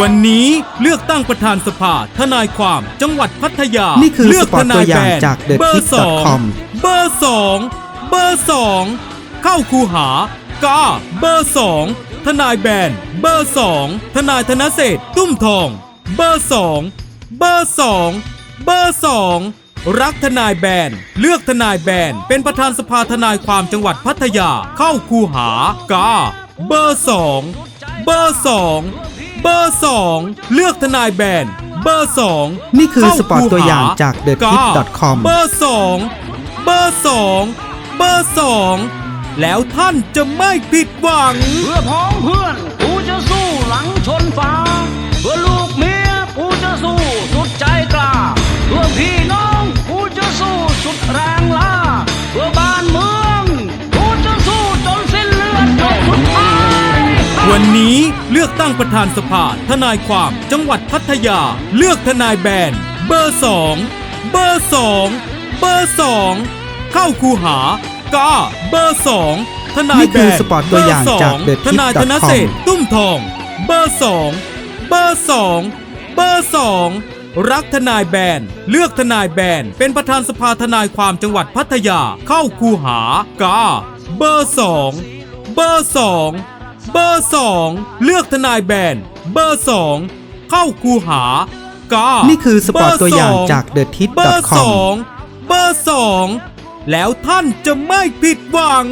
วันนี้เลือกตั้งประธานสภาทนายความจังหวัดพัทยา นี่คือเลือกสปอร์ตตัวอย่างทนแบนจาก The เบอร์ Tip สอง com เบอร์สองเบอร์สองเข้าคูหากาเบอร์สองทนายแบนเบอร์สองทนายธนเศรษฐ์ตุ้มทอง เบอร์สองเบอร์สองเบอร์สองรักทนายแบน เลือกทนายแบน เป็นประธานสภาทนายความจังหวัดพัทยา เข้าคูหากาเบอร์สองเบอร์สอง เบอร์สองเลือกทนายแบนเบอร์สองนี่คือเข้าสปอร์ตตัวอย่างคูหจาก The กา Tip com เบอร์สองเบอร์สองเบอร์สองแล้วท่านจะไม่ผิดหวัง เพื่อพ้อ วันนี้เลือกตั้งประธานสภาทนายความจังหวัดพัทยา เลือกทนายแบนเบอร์สองเบอร์สองเบอร์สองเข้าคูหากาเบอร์สองทนายนี่แบคือนสปอร์ตตัวอย่างเบร์สจาก The ทนาย Tip ธนเศรษฐ์ตุ้มทอง เบอร์สองเบอร์สองเบอร์สองรักทนายแบน เลือกทนายแบน เป็นประธานสภาทนายความจังหวัดพัทยา เข้าคูหากาเบอร์สองเบอร์สอง เบอร์ 2 เลือกทนายแบนเบอร์ 2 เข้าคูหากานี่คือสปอตตัวอย่างจาก The t i t เบอร์ 2 เบอร์ 2 แล้วท่านจะไม่ผิดหวัง